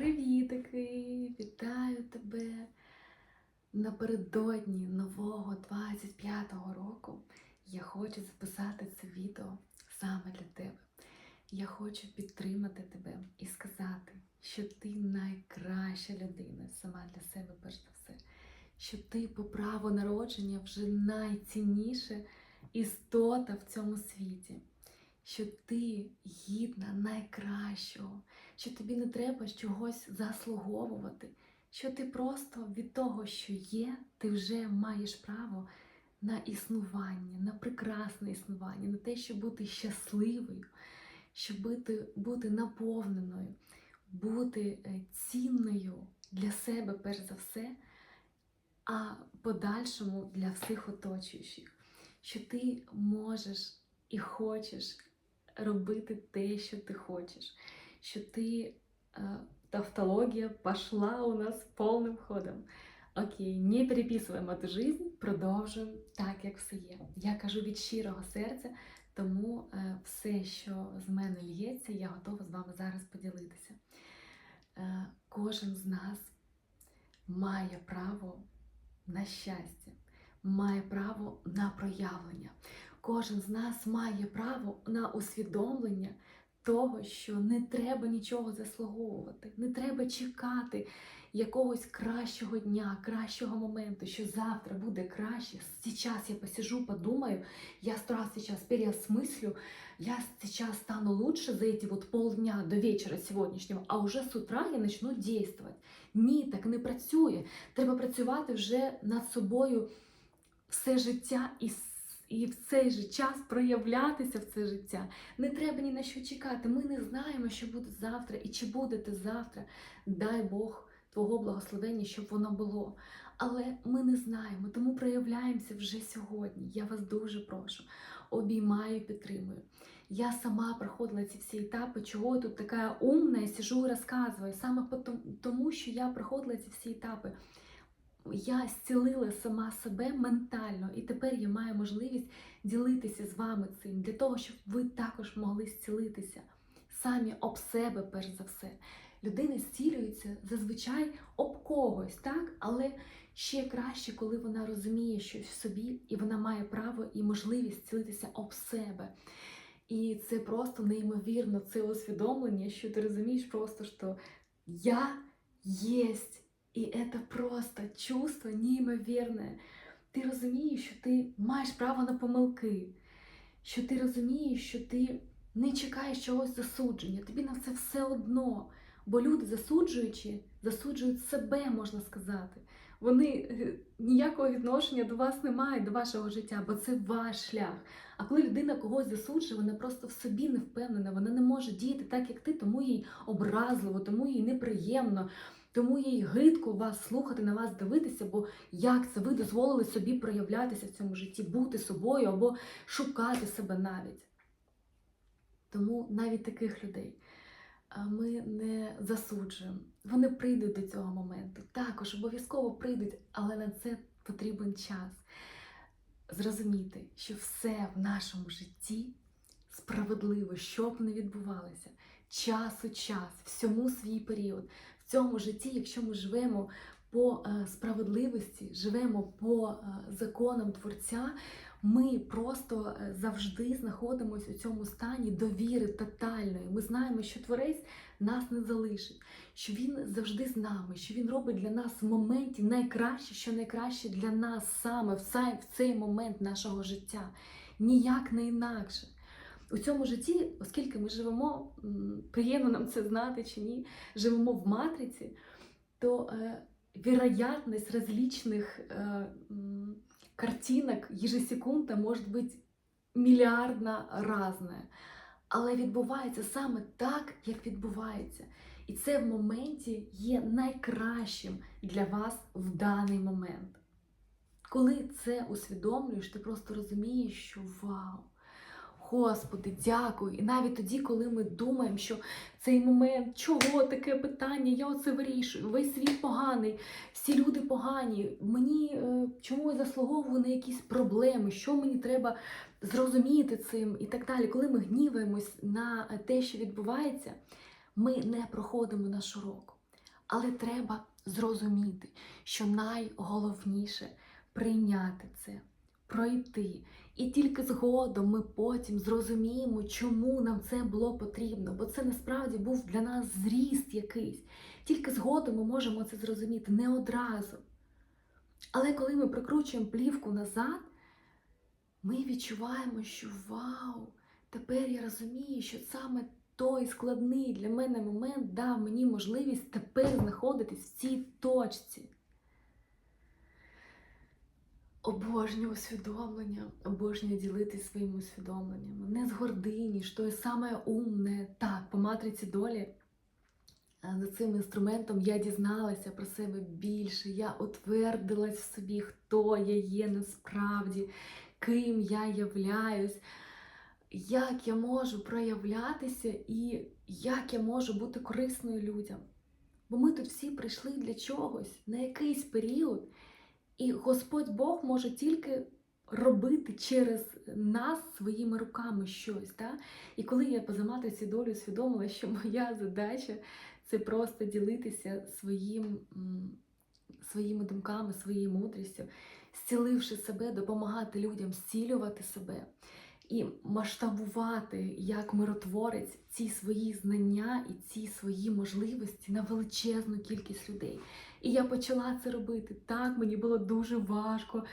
Привітики! Вітаю тебе напередодні нового 25-го року. Я хочу записати це відео саме для тебе. Я хочу підтримати тебе і сказати, що ти найкраща людина сама для себе, перш за все. Що ти по праву народження вже найцінніша істота в цьому світі. Що ти гідна найкращого, що тобі не треба чогось заслуговувати, що ти просто від того, що є, ти вже маєш право на існування, на прекрасне існування, на те, щоб бути щасливою, щоб бути, бути наповненою, бути е, цінною для себе, перш за все, а подальшому для всіх оточуючих, що ти можеш і хочеш робити те, що ти хочеш, що ти э, тавтология пошла у нас повним ходом. Окей, не переписуємо эту жизнь, продовжуємо так, як все є. Я кажу від щирого серця, тому е, все, що з мене лється, я готова з вами зараз поділитися. Е, кожен з нас має право на щастя, має право на проявлення. Кожен з нас має право на усвідомлення того, що не треба нічого заслуговувати, не треба чекати якогось кращого дня, кращого моменту, що завтра буде краще. Сейчас я посижу, подумаю, я сто раз я сейчас стану лучше за эти вот полдня до вечора сьогоднішнього, а вже з утра я почну действовать. Ні, так не працює. Треба працювати вже над собою все життя і і в цей же час проявлятися в це життя. Не треба ні на що чекати. Ми не знаємо, що буде завтра і чи буде ти завтра. Дай Бог Твого благословення, щоб воно було. Але ми не знаємо, тому проявляємося вже сьогодні. Я вас дуже прошу, обіймаю, підтримую. Я сама проходила ці всі етапи, чого я тут така умна, я сижу і розказую. Саме тому, що я проходила ці всі етапи я зцілила сама себе ментально, і тепер я маю можливість ділитися з вами цим, для того, щоб ви також могли зцілитися самі об себе, перш за все. Людина зцілюється зазвичай об когось, так? але ще краще, коли вона розуміє щось в собі, і вона має право і можливість зцілитися об себе. І це просто неймовірно, це усвідомлення, що ти розумієш просто, що я єсть. І це просто чувство неймовірне. Ти розумієш, що ти маєш право на помилки, що ти розумієш, що ти не чекаєш чогось засудження, тобі на це все одно. Бо люди, засуджуючи, засуджують себе, можна сказати. Вони е, ніякого відношення до вас не мають, до вашого життя, бо це ваш шлях. А коли людина когось засуджує, вона просто в собі не впевнена, вона не може діяти так, як ти, тому їй образливо, тому їй неприємно. Тому їй гидко вас слухати, на вас дивитися, бо як це ви дозволили собі проявлятися в цьому житті, бути собою або шукати себе навіть. Тому навіть таких людей ми не засуджуємо. Вони прийдуть до цього моменту. Також обов'язково прийдуть, але на це потрібен час. Зрозуміти, що все в нашому житті справедливо, що б не відбувалося, час у час, всьому свій період цьому житті, якщо ми живемо по е, справедливості, живемо по е, законам Творця, ми просто е, завжди знаходимося у цьому стані довіри тотальної. Ми знаємо, що Творець нас не залишить, що він завжди з нами, що він робить для нас в моменті найкраще, що найкраще для нас саме в цей момент нашого життя. Ніяк не інакше. У цьому житті, оскільки ми живемо, приємно нам це знати чи ні, живемо в матриці, то е, вероятность различных э, картинок ежесекунда може бути мільярдна разная. Але відбувається саме так, як відбувається. І це в моменті є найкращим для вас в даний момент. Коли це усвідомлюєш, ти просто розумієш, що вау! Господи, дякую. І навіть тоді, коли ми думаємо, що цей момент, чого таке питання, я оце вирішую, весь світ поганий, всі люди погані, мені е, чому я заслуговую на якісь проблеми, що мені треба зрозуміти цим і так далі. Коли ми гніваємось на те, що відбувається, ми не проходимо наш урок. Але треба зрозуміти, що найголовніше прийняти це, пройти. І тільки згодом ми потім зрозуміємо, чому нам це було потрібно, бо це насправді був для нас зріст якийсь. Тільки згодом ми можемо це зрозуміти, не одразу. Але коли ми прикручуємо плівку назад, ми відчуваємо, що вау, тепер я розумію, що саме той складний для мене момент дав мені можливість тепер знаходитись в цій точці. Обожнюю усвідомлення, обожнюю ділитись своїми усвідомленнями. Не з гордині, що є саме умне. Так, по матриці долі е, за цим інструментом я дізналася про себе більше. Я утвердилась в собі, хто я є насправді, ким я являюсь, як я можу проявлятися і як я можу бути корисною людям. Бо ми тут всі прийшли для чогось на якийсь період. І Господь Бог може тільки робити через нас своїми руками щось. Да? І коли я поза матриці долі усвідомила, що моя задача це просто ділитися своїм, своїми думками, своєю мудрістю, зціливши себе, допомагати людям зцілювати себе і масштабувати як миротворець ці свої знання і ці свої можливості на величезну кількість людей. І я почала це робити. Так, мені було дуже важко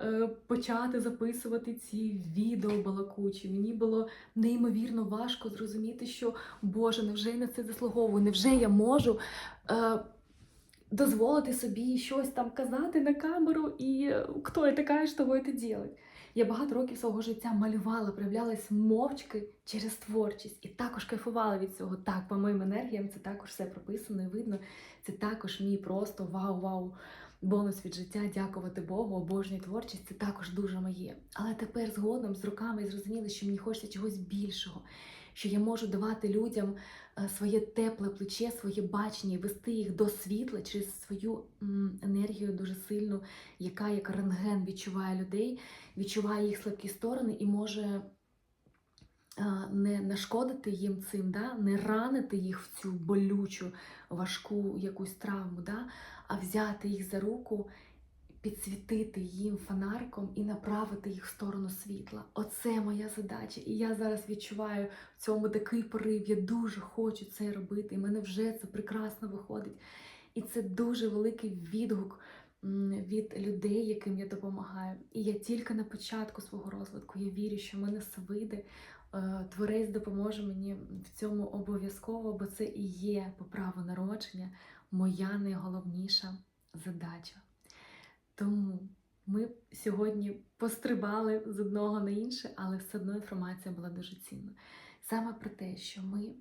е, почати записувати ці відео балакучі. Мені було неймовірно важко зрозуміти, що Боже, невже я на це заслуговую? Невже я можу е, дозволити собі щось там казати на камеру, і е, хто я така, що це делать? Я багато років свого життя малювала, проявлялась мовчки через творчість і також кайфувала від цього. Так, по моїм енергіям це також все прописано і видно. Це також мій просто вау-вау. Бонус від життя, дякувати Богу, обожнюю творчість, це також дуже моє. Але тепер згодом з роками зрозуміла, що мені хочеться чогось більшого, що я можу давати людям е, своє тепле плече, своє бачення, вести їх до світла через свою енергію дуже сильну, яка як рентген відчуває людей, відчуває їх слабкі сторони і може не нашкодити їм цим, да? не ранити їх в цю болючу, важку якусь травму, да? а взяти їх за руку, підсвітити їм фонариком і направити їх в сторону світла. Оце моя задача. І я зараз відчуваю в цьому такий порив. Я дуже хочу це робити. І мене вже це прекрасно виходить. І це дуже великий відгук від людей, яким я допомагаю. І я тільки на початку свого розвитку. Я вірю, що в мене все. Е, Творець допоможе мені в цьому обов'язково, бо це і є по праву народження моя найголовніша. Тому ми сьогодні пострибали з одного на інше, але все одно інформація була дуже цінна. Саме про те, що ми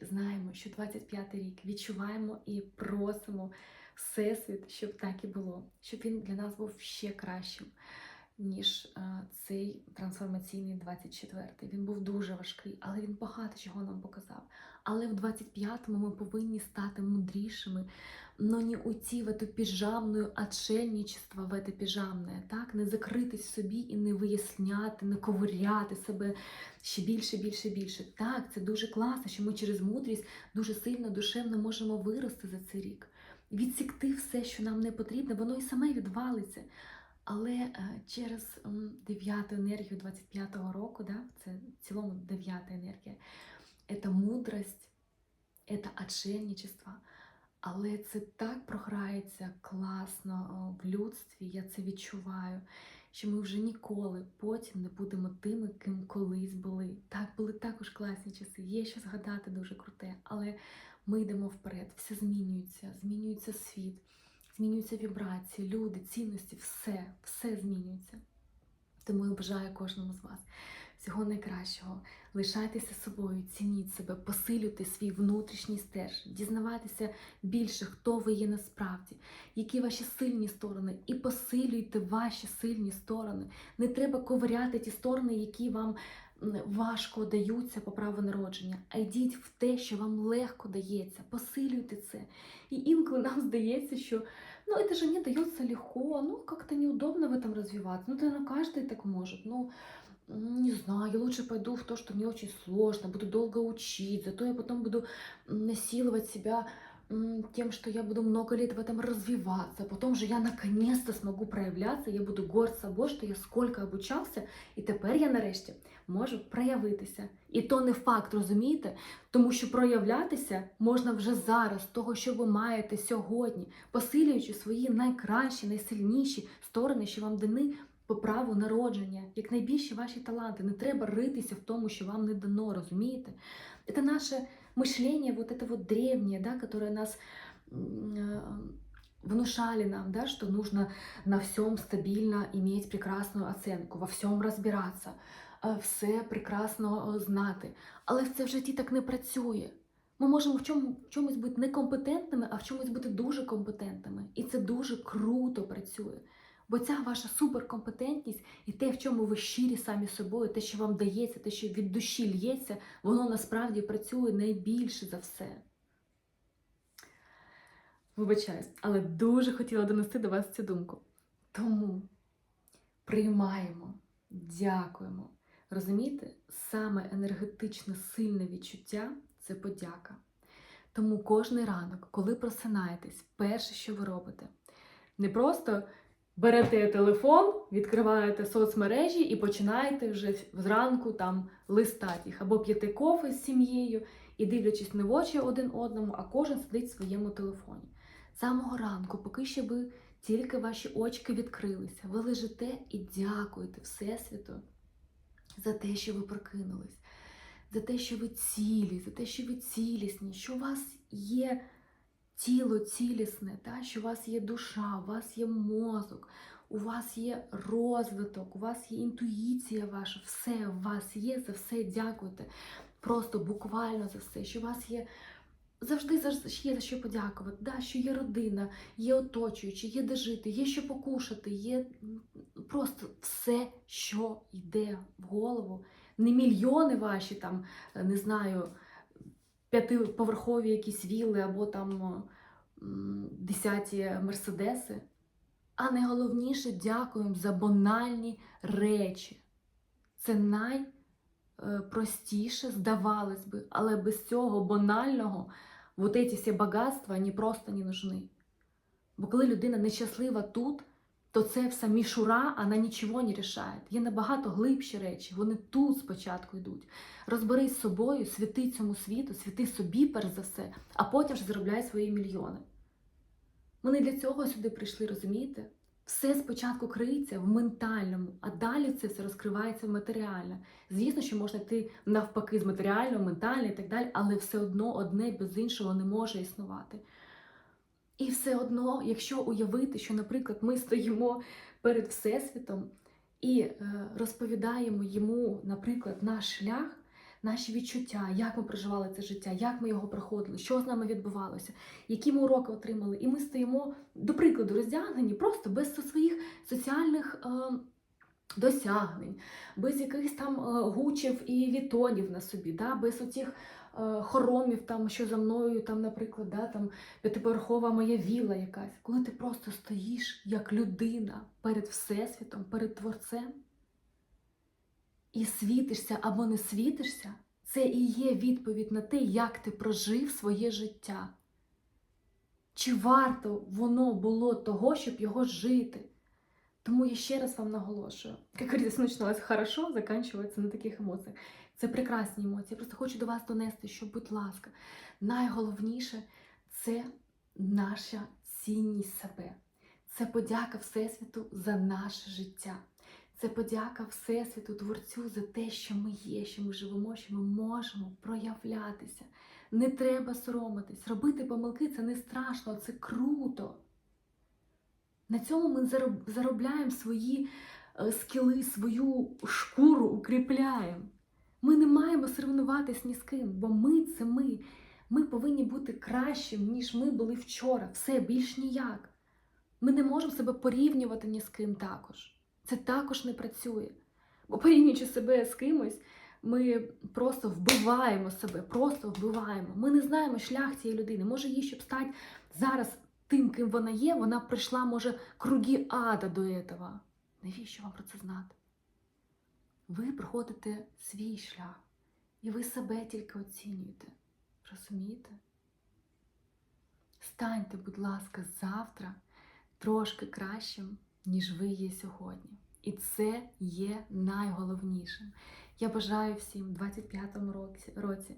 знаємо, що 25-й рік відчуваємо і просимо Всесвіт, щоб так і було, щоб він для нас був ще кращим, ніж е, цей трансформаційний 24-й. Він був дуже важкий, але він багато чого нам показав. Але в 25-му ми повинні стати мудрішими, но не уйти в эту піжамну отшельничество, в это піжамне, так? Не закритись собі і не виясняти, не ковиряти себе ще більше, більше, більше. Так, це дуже класно, що ми через мудрість дуже сильно, душевно можемо вирости за цей рік. Відсікти все, що нам не потрібно, воно і саме відвалиться. Але е, через дев'яту енергію 25-го року, да, це в цілому дев'ята енергія, це мудрость, це отшельничество. Але це так програється класно в людстві, я це відчуваю, що ми вже ніколи потім не будемо тими, ким колись були. Так, були також класні часи, є що згадати дуже круте, але ми йдемо вперед, все змінюється, змінюється світ, змінюються вібрації, люди, цінності, все, все змінюється. Тому я бажаю кожному з вас всього найкращого. Лишайтеся собою, цініть себе, посилюйте свій внутрішній стержень, дізнавайтеся більше, хто ви є насправді, які ваші сильні сторони, і посилюйте ваші сильні сторони. Не треба ковиряти ті сторони, які вам м, важко даються по праву народження, а йдіть в те, що вам легко дається. Посилюйте це. І інколи нам здається, що ну, это же не дається легко, ну, как-то неудобно в этом развиваться. Ну, это ну, каждый так может. Ну, м, не знаю, я лучше пойду в то, что мне очень сложно, буду долго учить, зато я потом буду насиловать себя тем, что я буду много лет в этом развиваться, потом же я наконец-то смогу проявляться, я буду горд собою, що я сколько обучався, і тепер я нарешті можу проявитися. І то не факт, розумієте? Тому що проявлятися можна вже зараз, того, що ви маєте сьогодні, посилюючи свої найкращі, найсильніші сторони, що вам дані по праву народження, як найбільші ваші таланти. Не треба ритися в тому, що вам не дано, розумієте? Це наше мышление, вот это вот древнее, да, которое нас м, э, внушали нам, да, что нужно на всем стабильно иметь прекрасную оценку, во всьому розбиратися, е, все прекрасно е, знати. Але це в житті так не працює. Ми можемо в, чому, в чомусь бути некомпетентними, а в чомусь бути дуже компетентними. І це дуже круто працює. Бо ця ваша суперкомпетентність і те, в чому ви щирі самі собою, те, що вам дається, те, що від душі лється, воно насправді працює найбільше за все. Вибачаюсь, але дуже хотіла донести до вас цю думку. Тому приймаємо, дякуємо. Розумієте, саме енергетично сильне відчуття це подяка. Тому кожний ранок, коли просинаєтесь, перше, що ви робите, не просто берете телефон, відкриваєте соцмережі і починаєте вже зранку там листати їх, або п'єте кофе з сім'єю і дивлячись не в очі один одному, а кожен сидить в своєму телефоні. Самого ранку, поки ще ви тільки ваші очки відкрилися, ви лежите і дякуєте Всесвіту за те, що ви прокинулись, за те, що ви цілі, за те, що ви цілісні, що у вас є тіло цілісне, та, що у вас є душа, у вас є мозок, у вас є розвиток, у вас є інтуїція ваша, все у вас є, за все дякуйте. Просто буквально за все, що у вас є. Завжди завжди є за що подякувати. Да, що є родина, є оточуючі, є де жити, є що покушати, є просто все, що йде в голову. Не мільйони ваші там, е, не знаю, п'ятиповерхові якісь вілли або там десяті мерседеси. А найголовніше дякуємо за банальні речі. Це найпростіше, здавалось би, але без цього банального вот эти всі багатства вони просто не нужны. Бо коли людина нещаслива тут, то це все мішура, вона нічого не рішає. Є набагато глибші речі, вони тут спочатку йдуть. Розберись з собою, святи цьому світу, святи собі перш за все, а потім ж заробляй свої мільйони. Ми не для цього сюди прийшли, розумієте? Все спочатку криється в ментальному, а далі це все розкривається в матеріальне. Звісно, що можна йти навпаки з матеріального, ментального і так далі, але все одно одне без іншого не може існувати. І все одно, якщо уявити, що, наприклад, ми стоїмо перед Всесвітом і е, розповідаємо йому, наприклад, наш шлях, наші відчуття, як ми проживали це життя, як ми його проходили, що з нами відбувалося, які ми уроки отримали. І ми стоїмо, до прикладу, роздягнені просто без своїх соціальних. Е, Досягнень, без якихось там е, гучів і вітонів на собі, да? без оцих хоромів, там, що за мною, там, наприклад, да, там, п'ятиповерхова моя віла якась. Коли ти просто стоїш як людина перед Всесвітом, перед Творцем і світишся або не світишся, це і є відповідь на те, як ти прожив своє життя. Чи варто воно було того, щоб його жити? Тому я ще раз вам наголошую, як говорится, начиналось хорошо, заканчивается на таких емоціях. Це прекрасні емоції. Я просто хочу до вас донести, що, будь ласка, найголовніше це наша цінність себе. Це подяка Всесвіту за наше життя. Це подяка Всесвіту, Творцю за те, що ми є, що ми живемо, що ми можемо проявлятися. Не треба соромитись. Робити помилки це не страшно, це круто. На цьому ми заробляємо свої е, скіли, свою шкуру укріпляємо. Ми не маємо соревнуватись ні з ким, бо ми це ми. Ми повинні бути кращим, ніж ми були вчора. Все більш ніяк. Ми не можемо себе порівнювати ні з ким також. Це також не працює. Бо порівнюючи себе з кимось, ми просто вбиваємо себе, просто вбиваємо. Ми не знаємо шлях цієї людини. Може, їй, щоб стати зараз тим, ким вона є, вона пройшла, може, круги ада до этого. Навіщо вам про це знати? Ви проходите свій шлях, і ви себе тільки оцінюєте. Розумієте? станьте, будь ласка, завтра трошки кращим, ніж ви є сьогодні. І це є найголовнішим. Я бажаю всім в 25-му році, році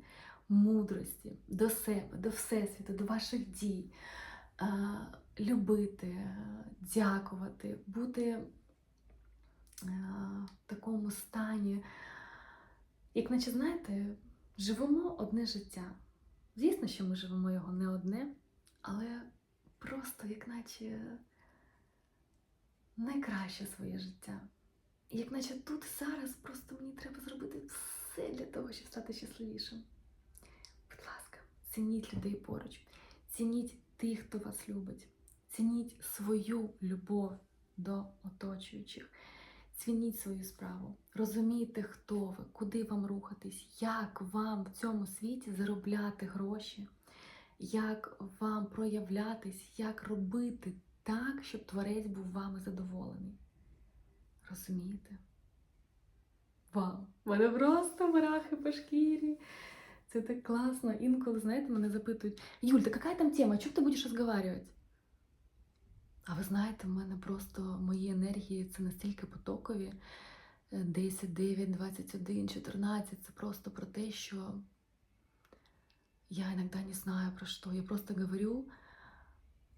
мудрості до себе, до Всесвіту, до ваших дій, е, любити, е, дякувати, бути в такому стані, як наче, знаєте, живемо одне життя. Звісно, що ми живемо його не одне, але просто як наче найкраще своє життя. Як наче тут зараз просто мені треба зробити все для того, щоб стати щасливішим. Будь ласка, цініть людей поруч, цініть тих, хто вас любить, цініть свою любов до оточуючих, цініть свою справу, розумійте, хто ви, куди вам рухатись, як вам в цьому світі заробляти гроші, як вам проявлятись, як робити так, щоб творець був вами задоволений. Розумієте? Вау! Мене просто мурахи по шкірі. Це так класно. Інколи, знаєте, мене запитують: Юль, та яка там тема? Чому ти будеш розговорювати? А ви знаєте, в мене просто мої енергії це настільки потокові. Е, 10, 9, 21, 14. Це просто про те, що я іноді не знаю про що. Я просто говорю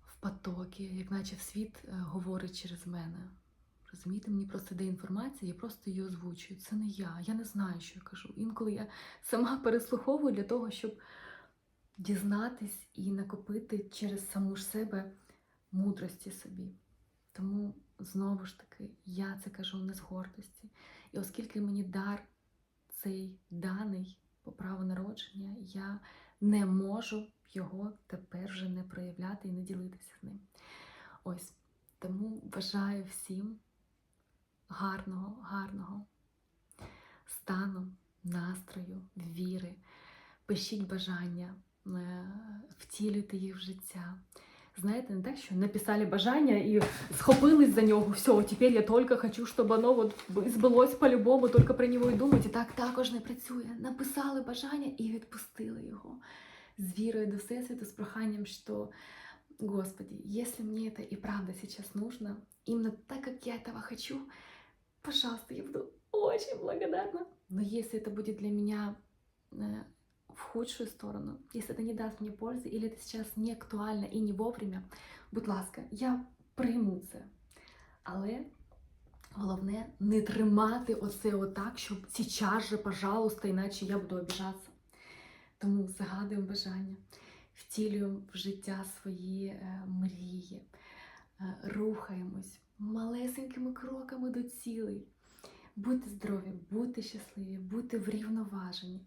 в потокі, як наче світ е, говорить через мене. Розумієте, мені просто йде інформація, я просто її озвучую. Це не я, я не знаю, що я кажу. Інколи я сама переслуховую для того, щоб дізнатись і накопити через саму ж себе мудрості собі. Тому знову ж таки я це кажу не з гордості. І оскільки мені дар цей даний по праву народження, я не можу його тепер вже не проявляти і не ділитися з ним. Ось тому бажаю всім гарного, гарного стану, настрою, віри. Пишіть бажання, е, втілюйте їх в життя. Знаєте, не так, що написали бажання і схопились за нього. Все, тепер я тільки хочу, щоб воно от збилось по-любому, тільки про нього і думати. І так також не працює. Написали бажання і відпустили його з вірою до Всесвіту, з проханням, що Господи, если мне это и правда сейчас нужно, именно так, как я этого хочу, пожалуйста, я буду очень благодарна. Но если это будет для меня э, в худшую сторону, если это не даст мне пользы, или это сейчас не актуально і не вовремя, будь ласка, я прийму це. Але головне не тримати оце отак, щоб сейчас же, пожалуйста, іначе я буду обіжатися. Тому загадуємо бажання, втілюємо в життя свої е, мрії, е, рухаємось малесенькими кроками до цілей. Будьте здорові, будьте щасливі, будьте врівноважені,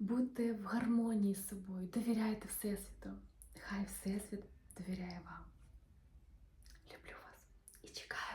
будьте в гармонії з собою, довіряйте Всесвіту. Хай Всесвіт довіряє вам. Люблю вас і чекаю.